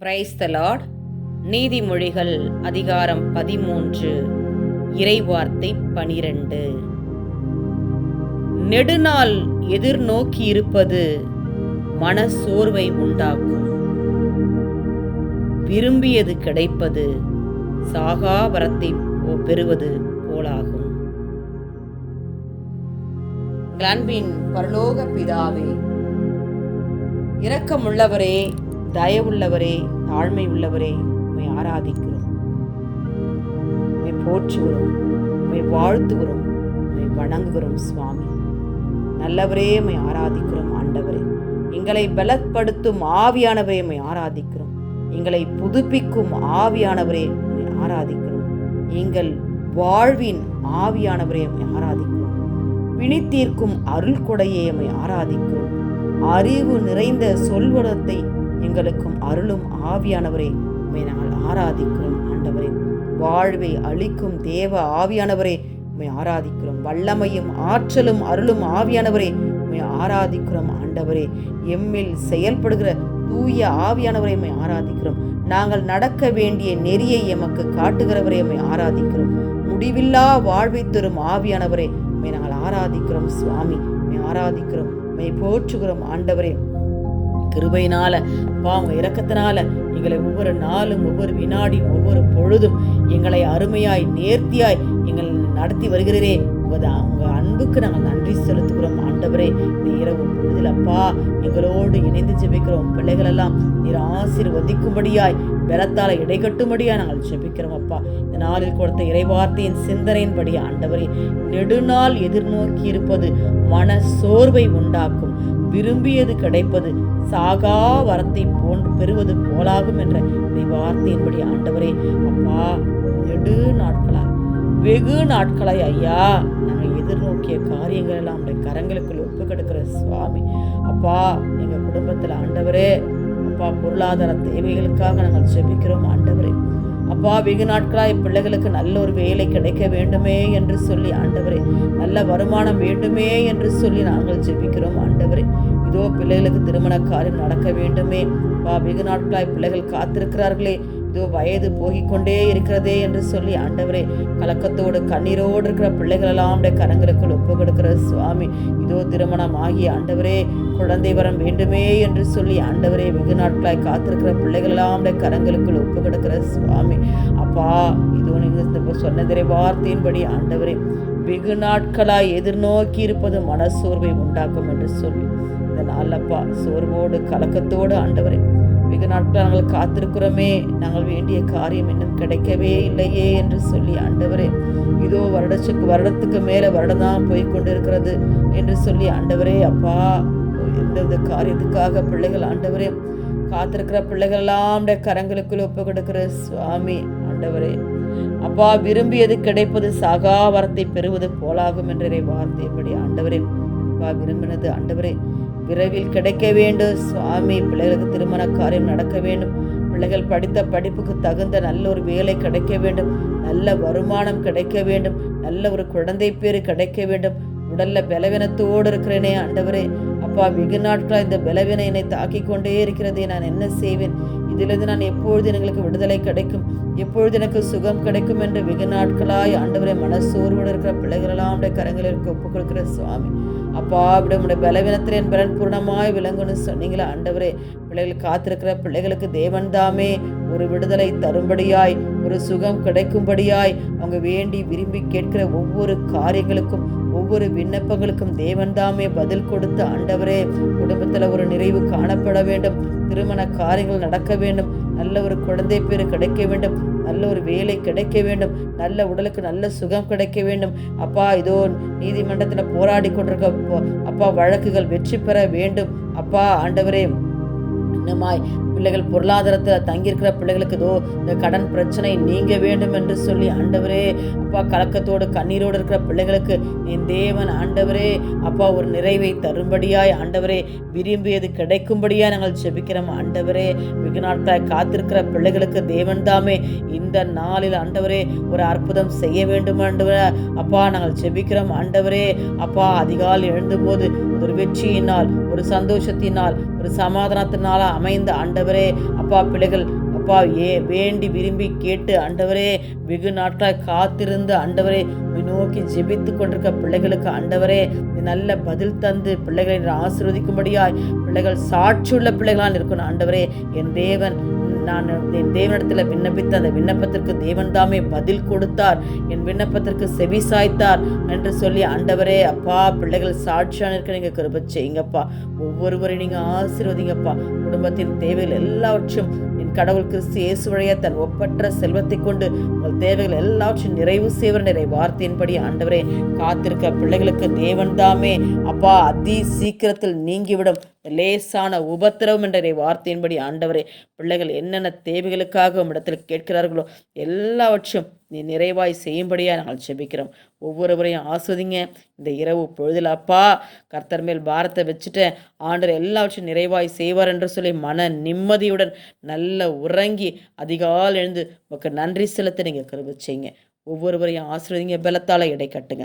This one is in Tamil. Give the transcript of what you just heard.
பிரைஸ் த லார்ட் நீதிமொழிகள் அதிகாரம் பதிமூன்று இறைவார்த்தை பனிரெண்டு. நெடுநாள் எதிர்நோக்கி இருப்பது மன சோர்வை உண்டாக்கும். விரும்பியது கிடைப்பது சாகாவரத்தை பெறுவது போலாகும். அன்பின் பரலோக பிதாவே இரக்கமுள்ளவரே தயவுள்ளவரே தாழ்மை உள்ளவரே உண்மை ஆராதிக்கிறோம். உண்மை போற்றுகிறோம் உண்மை வாழ்த்துகிறோம் உண்மை வணங்குகிறோம் சுவாமி. நல்லவரே உண்மை ஆராதிக்கிறோம் ஆண்டவரே. எங்களை பலப்படுத்தும் ஆவியானவரே உண்மை ஆராதிக்கிறோம். எங்களை புதுப்பிக்கும் ஆவியானவரே உண்மை ஆராதிக்கிறோம். எங்கள் வாழ்வின் ஆவியானவரே உண்மை ஆராதிக்கிறோம். பிணித்தீர்க்கும் அருள் கொடையை எம்மை ஆராதிக்கிறோம். அறிவு நிறைந்த சொல்வடத்தை எங்களுக்கும் அருளும் ஆவியானவரே. உண்மை நாங்கள் ஆராதிக்கிறோம் ஆண்டவரே. வாழ்வை அளிக்கும் தேவ ஆவியானவரே. உண்மை ஆராதிக்கிறோம் வல்லமையும் ஆற்றலும் அருளும் ஆவியானவரே. உண்மை ஆராதிக்கிறோம் ஆண்டவரே. எம்மில் செயல்படுகிற தூய ஆவியானவரை உண்மை ஆராதிக்கிறோம். நாங்கள் நடக்க வேண்டிய நெறியை எமக்கு காட்டுகிறவரை உண்மை ஆராதிக்கிறோம். முடிவில்லா வாழ்வை தரும் ஆவியானவரே. உண்மை நாங்கள் ஆராதிக்கிறோம் சுவாமி. உண்மை ஆராதிக்கிறோம் உண்மை போற்றுகிறோம் ஆண்டவரே. கிருபையினால பா உங்கள் இரக்கத்தினால எங்களை ஒவ்வொரு நாளும் ஒவ்வொரு வினாடியும் ஒவ்வொரு பொழுதும் எங்களை அருமையாய் நேர்த்தியாய் எங்களை நடத்தி வருகிறீரே. உங்க உங்கள் அன்புக்கு நாங்கள் நன்றி செலுத்துகிறோம். ஆண்டவரே இந்த இரவு பொழுதில் அப்பா எங்களோடு இணைந்து ஜெபிக்கிறோம் பிள்ளைகள் எல்லாம் நீர் ஆசீர்வதிக்கும்படியாய் பலத்தால இடைகட்டும்படியாய் நாங்கள் ஜெபிக்கிறோம் அப்பா. இந்த நாளில் கொடுத்த இறைவார்த்தையின் சிந்தனையின்படி ஆண்டவரே நெடுநாள் எதிர்நோக்கி இருப்பது மன சோர்வை உண்டாக்கும். விரும்பியது கிடைப்பது சாகா வரத்தை போன்று பெறுவது போலாகும் என்ற இந்த வார்த்தையின்படி ஆண்டவரே அப்பா நெடு நாட்களாய். வெகு நாட்களாய் ஐயா. நாங்கள் எதிர்நோக்கிய காரியங்கள் எல்லாம் உடைய கரங்களுக்குள் ஒப்பு கிடக்கிற சுவாமி. அப்பா எங்கள் குடும்பத்தில் ஆண்டவரே அப்பா பொருளாதார தேவைகளுக்காக நாங்கள் ஜெபிக்கிறோம் ஆண்டவரே. அப்பா வெகு நாட்களாய் பிள்ளைகளுக்கு நல்ல ஒரு வேலை கிடைக்க வேண்டுமே என்று சொல்லி ஆண்டவரே நல்ல வருமானம் வேண்டுமே என்று சொல்லி நாங்கள் ஜெபிக்கிறோம் ஆண்டவரே. இதோ பிள்ளைகளுக்கு திருமண காரியம் நடக்க வேண்டுமே. அப்பா வெகு நாட்களாய் பிள்ளைகள் காத்திருக்கிறார்களே. இதோ வயது போகிக்கொண்டே இருக்கிறதே என்று சொல்லி ஆண்டவரே கலக்கத்தோடு கண்ணீரோடு இருக்கிற பிள்ளைகளெல்லாம் உடைய கரங்களுக்குள் ஒப்பு கொடுக்கிற சுவாமி. இதோ திருமணம் ஆகிய ஆண்டவரே குழந்தை வரம் வேண்டுமே என்று சொல்லி ஆண்டவரே வெகு நாட்களாய் காத்திருக்கிற பிள்ளைகளெல்லாம் உடைய கரங்களுக்குள் ஒப்பு கொடுக்கிற சுவாமி. அப்பா இதோ நீங்கள் சொன்னதிரை வார்த்தையின்படி ஆண்டவரே வெகு நாட்களாய் எதிர்நோக்கி இருப்பது மனசோர்வை உண்டாக்கும் என்று சொல்லி. இந்த நாளப்பா சோர்வோடு கலக்கத்தோடு ஆண்டவரே வெகு நாட்கள் நாங்கள் காத்திருக்கிறோமே நாங்கள் வேண்டிய காரியம் இன்னும் கிடைக்கவே இல்லையே என்று சொல்லி ஆண்டவரே இதோ வருடத்துக்கு வருடத்துக்கு மேலே வருடம் தான் போய் கொண்டிருக்கிறது என்று சொல்லி ஆண்டவரே அப்பா எந்தெந்த காரியத்துக்காக பிள்ளைகள் ஆண்டவரே காத்திருக்கிற பிள்ளைகள் எல்லாம் கரங்களுக்குள் ஒப்பு கொடுக்கிற சுவாமி ஆண்டவரே. அப்பா விரும்பியது கிடைப்பது சகா வரத்தை பெறுவது போலாகும் என்ற வார்த்தையின்படி ஆண்டவரே அப்பா விரும்பினது ஆண்டவரே. விரைவில் கிடைக்க வேண்டும். சுவாமி பிள்ளைகளுக்கு திருமண காரியம் நடக்க வேண்டும். பிள்ளைகள் படித்த படிப்புக்கு தகுந்த நல்ல ஒரு வேலை கிடைக்க வேண்டும். நல்ல வருமானம் கிடைக்க வேண்டும். நல்ல ஒரு குழந்தை பேர் கிடைக்க வேண்டும். உடல்ல பலவீனத்தோடு இருக்கிறேனே ஆண்டவரே. அப்பா வெகு நாட்களாக இந்த பலவீனம் என்னை தாக்கி கொண்டே இருக்கிறதே. நான் என்ன செய்வேன்? இதிலிருந்து நான் எப்பொழுது எங்களுக்கு விடுதலை கிடைக்கும்? எப்பொழுது எனக்கு சுகம் கிடைக்கும் என்று வெகு நாட்களாய் ஆண்டவரை மனசோர்வோடு இருக்கிற பிள்ளைகளெல்லாம் உடைய கரங்களிற்கு ஒப்புக் கொடுக்கிற சுவாமி. அப்பா விட உடைய பலவீனத்தில் என் பலன் பூர்ணமாய் விளங்குன்னு சொன்னீங்களா ஆண்டவரே? பிள்ளைகள் காத்திருக்கிற பிள்ளைகளுக்கு தேவன் தாமே ஒரு விடுதலை தரும்படியாய் ஒரு சுகம் கிடைக்கும்படியாய் அவங்க வேண்டி விரும்பி கேட்கிற ஒவ்வொரு காரியங்களுக்கும் ஒவ்வொரு விண்ணப்பங்களுக்கும் தேவன் தாமே பதில் கொடுத்த ஆண்டவரே குடும்பத்தில் ஒரு நிறைவு காணப்பட வேண்டும் திருமண காரியங்கள் நடக்க வேண்டும் நல்ல ஒரு குழந்தை பேர் கிடைக்க வேண்டும் நல்ல ஒரு வேலை கிடைக்க வேண்டும். நல்ல உடலுக்கு நல்ல சுகம் கிடைக்க வேண்டும். அப்பா இதோ நீதிமன்றத்தில் போராடி கொண்டிருக்க அப்பா- வழக்குகள் வெற்றி பெற வேண்டும். அப்பா ஆண்டவரே இன்னமாய் பிள்ளைகள் பொருளாதாரத்தில் தங்கியிருக்கிற பிள்ளைகளுக்கு ஏதோ இந்த கடன் பிரச்சனை நீங்க வேண்டும் என்று சொல்லி ஆண்டவரே அப்பா கலக்கத்தோடு கண்ணீரோடு இருக்கிற பிள்ளைகளுக்கு என் தேவன் ஆண்டவரே அப்பா ஒரு நிறைவை தரும்படியாய் ஆண்டவரே விரும்பியது கிடைக்கும்படியாய் நாங்கள் ஜெபிக்கிறோம் ஆண்டவரே. வெகு நாட்களாய் காத்திருக்கிற பிள்ளைகளுக்கு தேவன் தாமே இந்த நாளில் ஆண்டவரே ஒரு அற்புதம் செய்ய வேண்டும் ஆண்டவரே. அப்பா நாங்கள் ஜெபிக்கிறோம் ஆண்டவரே. அப்பா அதிகாலை எழுந்தபோது ஒரு வெற்றியினால் ஒரு சந்தோஷத்தினால் ஒரு சமாதானத்தினால் அமைந்த ஆண்டவரே. அப்பா பிள்ளைகள் அப்பா ஏ வேண்டி விரும்பி கேட்டு ஆண்டவரே வெகு நாட்களாய் காத்திருந்து ஆண்டவரே நோக்கி ஜெபித்து கொண்டிருக்க பிள்ளைகளுக்கு ஆண்டவரே நல்ல பதில் தந்து பிள்ளைகளை ஆசீர்வதிக்கும்படியாய் பிள்ளைகள் சாட்சியுள்ள பிள்ளைகளால் இருக்கணும் ஆண்டவரே. என் தேவன் நான் என் தேவனிடத்தில் விண்ணப்பித்த அந்த விண்ணப்பத்திற்கு தேவன்தாமே பதில் கொடுத்தார். என் விண்ணப்பத்திற்கு செவி சாய்த்தார் என்று சொல்லி ஆண்டவரே அப்பா பிள்ளைகள் சாட்சியான இருக்க நீங்கள் கிருப செய்யுங்கப்பா. ஒவ்வொருவரையும் நீங்கள் ஆசீர்வதிங்கப்பா. குடும்பத்தின் தேவைகள் எல்லாவற்றும் என் கடவுள் கிறிஸ்து இயேசு வழியா தன் ஒப்பற்ற செல்வத்தை கொண்டு உங்கள் தேவைகள் எல்லாவற்றையும் நிறைவு செய்வர் நிறை வார்த்தையின்படி ஆண்டவரே காத்திருக்க பிள்ளைகளுக்கு தேவன் தாமே. அப்பா அதி சீக்கிரத்தில் நீங்கிவிடும். லேசான உபத்திரவம் என்ற வார்த்தையின்படி ஆண்டவரே பிள்ளைகள் என்னென்ன தேவைகளுக்காக உம்மிடத்தில் கேட்கிறார்களோ எல்லாவற்றையும் நீ நிறைவாய் செய்யும்படியாக நாங்கள் ஜெபிக்கிறோம். ஒவ்வொருவரையும் ஆஸ்வதிங்க. இந்த இரவு பொழுதில் அப்பா கர்த்தர் மேல் பாரத்தை வச்சுட்டேன் ஆண்டவர் எல்லாவற்றையும் நிறைவாய் செய்வார் என்று சொல்லி மன நிம்மதியுடன் நல்ல உறங்கி அதிகால் எழுந்து உங்களுக்கு நன்றி செலுத்த நீங்கள் கருவு ஒவ்வொருவரையும் ஆசிரியங்க பலத்தால் இடை கட்டுங்க.